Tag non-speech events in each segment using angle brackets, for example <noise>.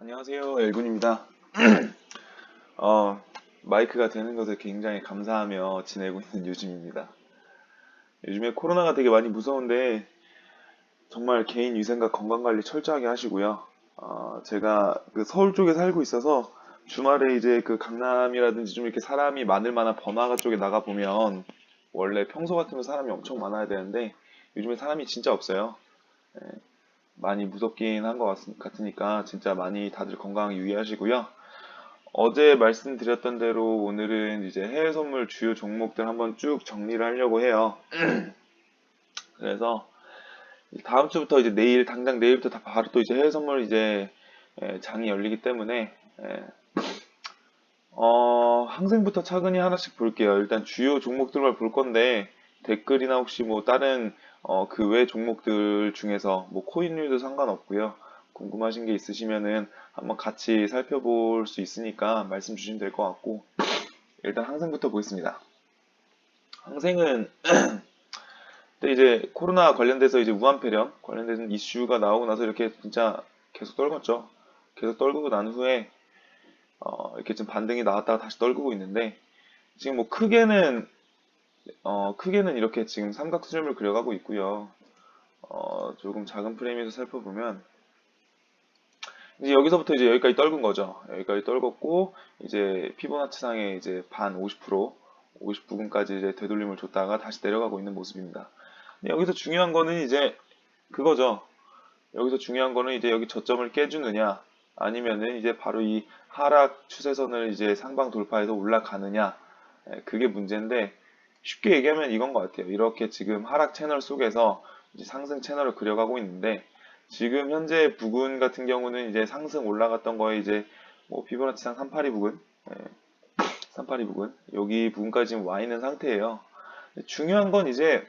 안녕하세요. 엘군입니다. <clears throat> 어, 마이크가 되는 것에 굉장히 감사하며 지내고 있는 요즘입니다. 요즘에 코로나가 되게 많이 무서운데 정말 개인 위생과 건강 관리 철저하게 하시고요. 어, 제가 그 서울 쪽에 살고 있어서 주말에 이제 그 강남이라든지 좀 이렇게 사람이 많을 만한 번화가 쪽에 나가 보면 원래 평소 같으면 사람이 엄청 많아야 되는데 요즘에 사람이 진짜 없어요. 예, 많이 무섭긴 한 것 같으니까 진짜 많이 다들 건강 유의하시고요. 어제 말씀드렸던 대로 오늘은 이제 해외 선물 주요 종목들 한번 쭉 정리를 하려고 해요. <clears throat> 그래서 다음 주부터 이제 내일 당장 내일부터 다 바로 또 이제 해외 선물 이제 예, 장이 열리기 때문에 예, 어, 항생부터 차근히 하나씩 볼게요. 일단 주요 종목들만 볼 건데 댓글이나 혹시 뭐 다른 어, 그 외 종목들 중에서 뭐 코인류도 상관없고요. 궁금하신 게 있으시면은 한번 같이 살펴볼 수 있으니까 말씀 주시면 될 것 같고 일단 항생부터 보겠습니다. 항생은 <clears throat> 근데 이제 코로나 관련돼서 이제 우한 폐렴 관련된 이슈가 나오고 나서 이렇게 진짜 계속 떨궜죠. 계속 떨구고 난 후에 어, 이렇게 좀 반등이 나왔다가 다시 떨구고 있는데 지금 뭐 크게는 어, 크게는 이렇게 지금 삼각수렴을 그려가고 있고요. 어, 조금 작은 프레임에서 살펴보면 이제 여기서부터 이제 여기까지 떨군 거죠. 여기까지 떨궜고 이제 피보나치상에 이제 반 50%, 59분까지 이제 되돌림을 줬다가 다시 내려가고 있는 모습입니다. 여기서 중요한 거는 이제 그거죠. 여기서 중요한 거는 이제 여기 저점을 깨주느냐 아니면은 이제 바로 이 하락 추세선을 이제 상방 돌파해서 올라가느냐 예, 그게 문제인데 쉽게 얘기하면 이건 것 같아요. 이렇게 지금 하락 채널 속에서 상승 채널을 그려가고 있는데 지금 현재 부근 같은 경우는 이제 상승 올라갔던 거에 이제 뭐 피보나치상 382 부근, 예, 382 부근 여기 부근까지 지금 와 있는 상태예요. 중요한 건 이제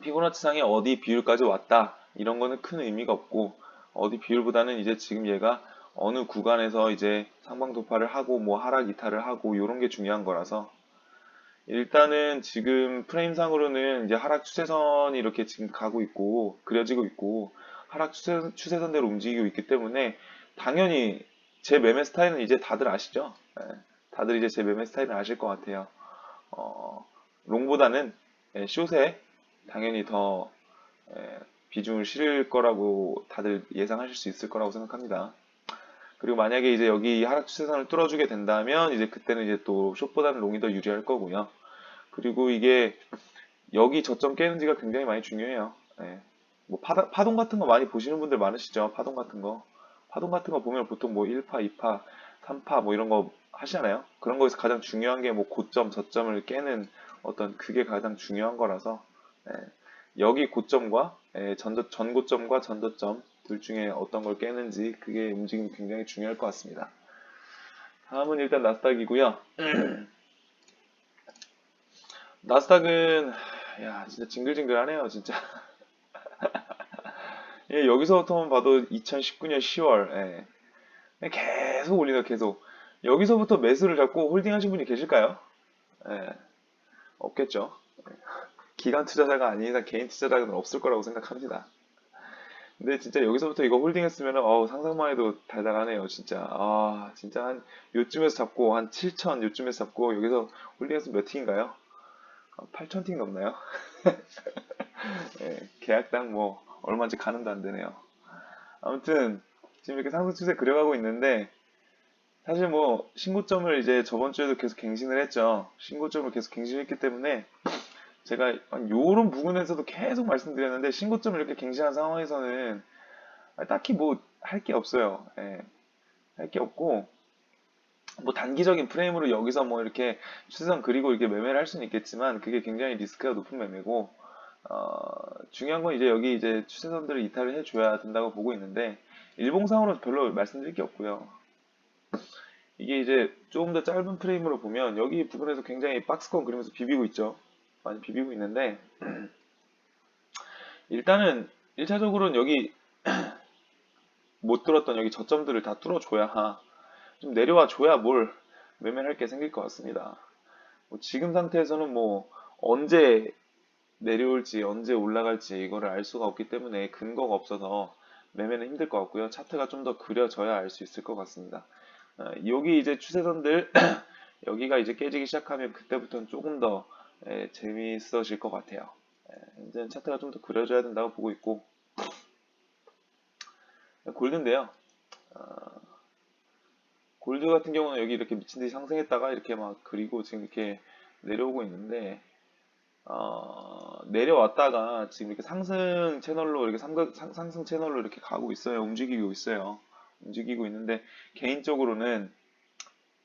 피보나치상이 어디 비율까지 왔다 이런 거는 큰 의미가 없고 어디 비율보다는 이제 지금 얘가 어느 구간에서 이제 상방 돌파를 하고 뭐 하락 이탈을 하고 이런 게 중요한 거라서 일단은 지금 프레임상으로는 이제 하락 추세선이 이렇게 지금 가고 있고 그려지고 있고 하락 추세, 추세선대로 움직이고 있기 때문에 당연히 제 매매 스타일은 이제 다들 아시죠? 네, 다들 이제 제 매매 스타일은 아실 것 같아요. 어, 롱보다는 예, 숏에 당연히 더 예, 비중을 실을 거라고 다들 예상하실 수 있을 거라고 생각합니다. 그리고 만약에 이제 여기 하락 추세선을 뚫어주게 된다면 이제 그때는 이제 또 숏보다는 롱이 더 유리할 거고요. 그리고 이게 여기 저점 깨는지가 굉장히 많이 중요해요. 네. 뭐 파다, 파동 같은 거 많이 보시는 분들 많으시죠? 파동 같은 거. 파동 같은 거 보면 보통 뭐 1파, 2파, 3파 뭐 이런 거 하시잖아요. 그런 거에서 가장 중요한 게 뭐 고점, 저점을 깨는 어떤 그게 가장 중요한 거라서 네. 여기 고점과 예, 전저, 전고점과 전저점 둘 중에 어떤 걸 깨는지 그게 움직임이 굉장히 중요할 것 같습니다. 다음은 일단 나스닥이고요. <clears throat> 나스닥은 야 진짜 징글징글하네요 진짜. <laughs> 예, 여기서부터만 봐도 2019년 10월 예. 계속 올리네 계속. 여기서부터 매수를 잡고 홀딩하신 분이 계실까요? 예. 없겠죠. 기관 투자자가 아닌 이상 개인 투자자는 없을 거라고 생각합니다. 근데 진짜 여기서부터 이거 홀딩했으면 어 상상만 해도 달달하네요 진짜 아 진짜 한 요쯤에서 잡고 한 7천 요쯤에서 잡고 여기서 홀딩했으면 몇 틱인가요? 8천 틱 넘나요? <laughs> 네, 계약당 뭐 얼마인지 가늠도 안 되네요 아무튼 지금 이렇게 상승 추세 그려가고 있는데 사실 뭐 신고점을 이제 저번 주에도 계속 갱신을 했죠 신고점을 계속 갱신했기 때문에 제가 요런 부분에서도 계속 말씀드렸는데 신고점을 이렇게 갱신한 상황에서는 딱히 뭐 할 게 없어요. 예. 할 게 없고 뭐 단기적인 프레임으로 여기서 뭐 이렇게 추세선 그리고 이렇게 매매를 할 수는 있겠지만 그게 굉장히 리스크가 높은 매매고 어, 중요한 건 이제 여기 이제 추세선들을 이탈을 해줘야 된다고 보고 있는데 일봉상으로 별로 말씀드릴 게 없고요. 이게 이제 조금 더 짧은 프레임으로 보면 여기 부분에서 굉장히 박스권 그리면서 비비고 있죠. 많이 비비고 있는데 <clears throat> 일단은 1차적으로는 여기 <clears throat> 못 뚫었던 여기 저점들을 다 뚫어줘야 좀 내려와 줘야 뭘 매매를 할게 생길 것 같습니다. 뭐 지금 상태에서는 뭐 언제 내려올지 언제 올라갈지 이거를 알 수가 없기 때문에 근거가 없어서 매매는 힘들 것 같고요. 차트가 좀 더 그려져야 알 수 있을 것 같습니다. 어, 여기 이제 추세선들 <clears throat> 여기가 이제 깨지기 시작하면 그때부터는 조금 더 예, 재미있어질 것 같아요. 예, 현재는 차트가 좀 더 그려져야 된다고 보고 있고 골드인데요. 어, 골드 같은 경우는 여기 이렇게 미친 듯이 상승했다가 이렇게 막 그리고 지금 이렇게 내려오고 있는데 어, 내려왔다가 지금 이렇게 상승 채널로 이렇게 삼각, 상, 상승 채널로 이렇게 가고 있어요. 움직이고 있어요. 움직이고 있는데 개인적으로는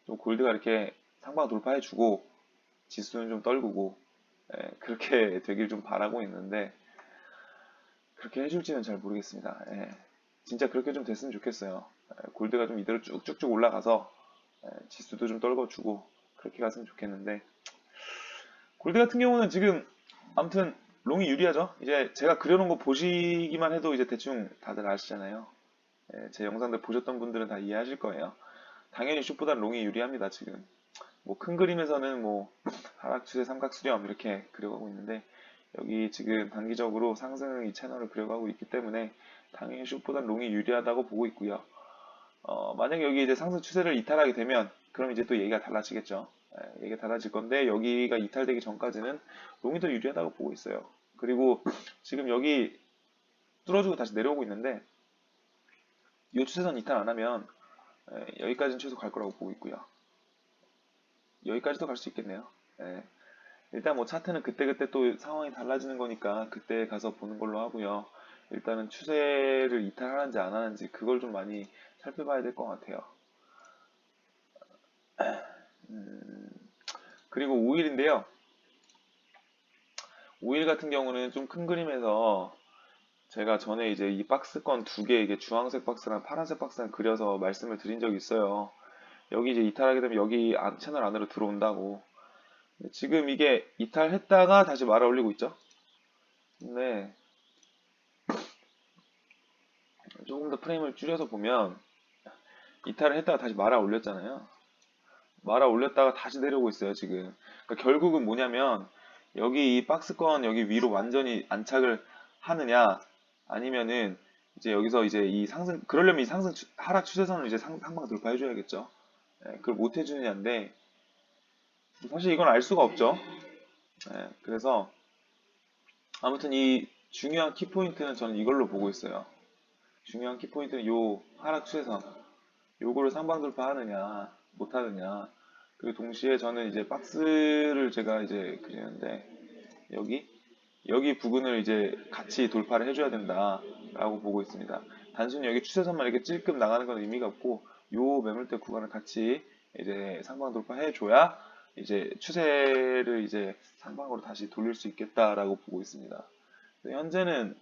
좀 골드가 이렇게 상방 돌파해주고 지수는 좀 떨구고 예, 그렇게 <laughs> 되길 좀 바라고 있는데 그렇게 해줄지는 잘 모르겠습니다. 예, 진짜 그렇게 좀 됐으면 좋겠어요. 예, 골드가 좀 이대로 쭉쭉쭉 올라가서 예, 지수도 좀 떨궈주고 그렇게 갔으면 좋겠는데 골드 같은 경우는 지금 아무튼 롱이 유리하죠. 이제 제가 그려놓은 거 보시기만 해도 이제 대충 다들 아시잖아요. 예, 제 영상들 보셨던 분들은 다 이해하실 거예요. 당연히 숏보다 롱이 유리합니다. 지금 뭐 큰 그림에서는 뭐 하락추세 삼각수렴 이렇게 그려가고 있는데 여기 지금 단기적으로 상승 이 채널을 그려가고 있기 때문에 당연히 숏보다 롱이 유리하다고 보고 있고요. 어, 만약에 여기 이제 상승 추세를 이탈하게 되면 그럼 이제 또 얘기가 달라지겠죠. 예, 얘기가 달라질 건데 여기가 이탈되기 전까지는 롱이 더 유리하다고 보고 있어요. 그리고 지금 여기 뚫어주고 다시 내려오고 있는데 이 추세선 이탈 안 하면 예, 여기까지는 최소 갈 거라고 보고 있고요. 여기까지도 갈 수 있겠네요. 예. 일단 뭐 차트는 그때 그때 또 상황이 달라지는 거니까 그때 가서 보는 걸로 하고요. 일단은 추세를 이탈하는지 안 하는지 그걸 좀 많이 살펴봐야 될 것 같아요. 음, 그리고 5일인데요. 5일 같은 경우는 좀 큰 그림에서 제가 전에 이제 이 박스권 두 개, 이게 주황색 박스랑 파란색 박스랑 그려서 말씀을 드린 적이 있어요. 여기 이제 이탈하게 되면 여기 안- 채널 안으로 들어온다고. 지금 이게 이탈했다가 다시 말아 올리고 있죠. 근데 조금 더 프레임을 줄여서 보면 이탈을 했다가 다시 말아 올렸잖아요. 말아 올렸다가 다시 내려오고 있어요, 지금. 그러니까 결국은 뭐냐면 여기 이 박스권 여기 위로 완전히 안착을 하느냐 아니면은 이제 여기서 이제 이 상승 그러려면 이 상승 추- 하락 추세선을 이제 상, 상방 돌파해 줘야겠죠. 예, 그걸 못 해주느냐인데 사실 이건 알 수가 없죠. 예, 그래서 아무튼 이 중요한 키포인트는 저는 이걸로 보고 있어요. 중요한 키포인트는 요 하락 추세선 요거를 상방 돌파하느냐 못하느냐 그리고 동시에 저는 이제 박스를 제가 이제 그리는데 여기 여기 부분을 이제 같이 돌파를 해줘야 된다라고 보고 있습니다. 단순히 여기 추세선만 이렇게 찔끔 나가는 건 의미가 없고 요 매물대 구간을 같이 이제 상방 돌파해 줘야 이제 추세를 이제 상방으로 다시 돌릴 수 있겠다라고 보고 있습니다. 근데 현재는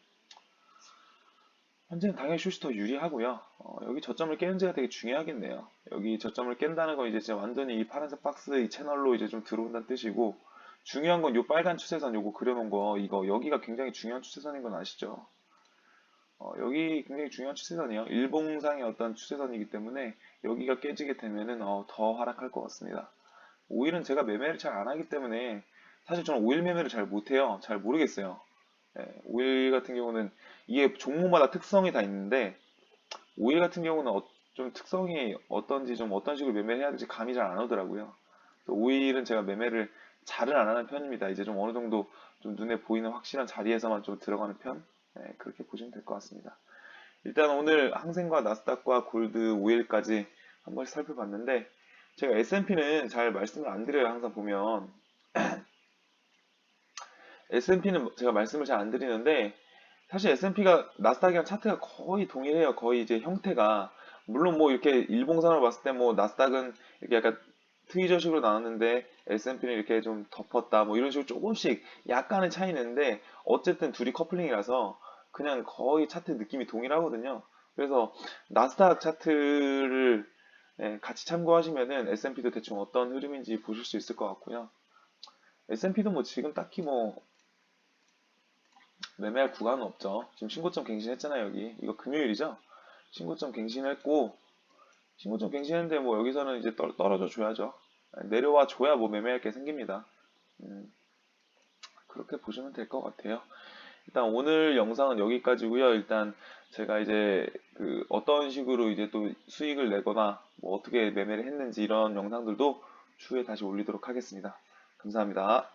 현재는 당연히 슛이 더 유리하고요. 어, 여기 저점을 깨는 지가 되게 중요하겠네요. 여기 저점을 깬다는 건 이제 진짜 완전히 이 파란색 박스 이 채널로 이제 좀 들어온다는 뜻이고 중요한 건 요 빨간 추세선 요거 그려놓은 거 이거 여기가 굉장히 중요한 추세선인 건 아시죠? 어, 여기 굉장히 중요한 추세선이에요. 일봉상의 어떤 추세선이기 때문에 여기가 깨지게 되면은 어, 더 하락할 것 같습니다. 5일은 제가 매매를 잘 안 하기 때문에 사실 저는 5일 매매를 잘 못해요. 잘 모르겠어요. 예, 5일 같은 경우는 이게 종목마다 특성이 다 있는데 5일 같은 경우는 어- 좀 특성이 어떤지 좀 어떤 식으로 매매를 해야 될지 감이 잘 안 오더라고요. 5일은 제가 매매를 잘은 안 하는 편입니다. 이제 좀 어느 정도 좀 눈에 보이는 확실한 자리에서만 좀 들어가는 편? 네, 그렇게 보시면 될 것 같습니다. 일단 오늘 항생과 나스닥과 골드 5일까지 한 번씩 살펴봤는데 제가 S&P는 잘 말씀을 안 드려요. 항상 보면 <clears throat> S&P는 제가 말씀을 잘 안 드리는데 사실 S&P가 나스닥이랑 차트가 거의 동일해요. 거의 이제 형태가 물론 뭐 이렇게 일봉상으로 봤을 때 뭐 나스닥은 이렇게 약간 트위저식으로 나왔는데 S&P는 이렇게 좀 덮었다 뭐 이런 식으로 조금씩 약간의 차이는 있는데 어쨌든 둘이 커플링이라서 그냥 거의 차트 느낌이 동일하거든요. 그래서 나스닥 차트를 예, 같이 참고하시면은 S&P도 대충 어떤 흐름인지 보실 수 있을 것 같고요. S&P도 뭐 지금 딱히 뭐 매매할 구간은 없죠. 지금 신고점 갱신했잖아요, 여기. 이거 금요일이죠? 신고점 갱신했고, 신고점 갱신했는데 뭐 여기서는 이제 떨, 떨어져 줘야죠. 내려와 줘야 뭐 매매할 게 생깁니다. 음, 그렇게 보시면 될 것 같아요. 일단 오늘 영상은 여기까지고요. 일단 제가 이제 그 어떤 식으로 이제 또 수익을 내거나 뭐 어떻게 매매를 했는지 이런 영상들도 추후에 다시 올리도록 하겠습니다. 감사합니다.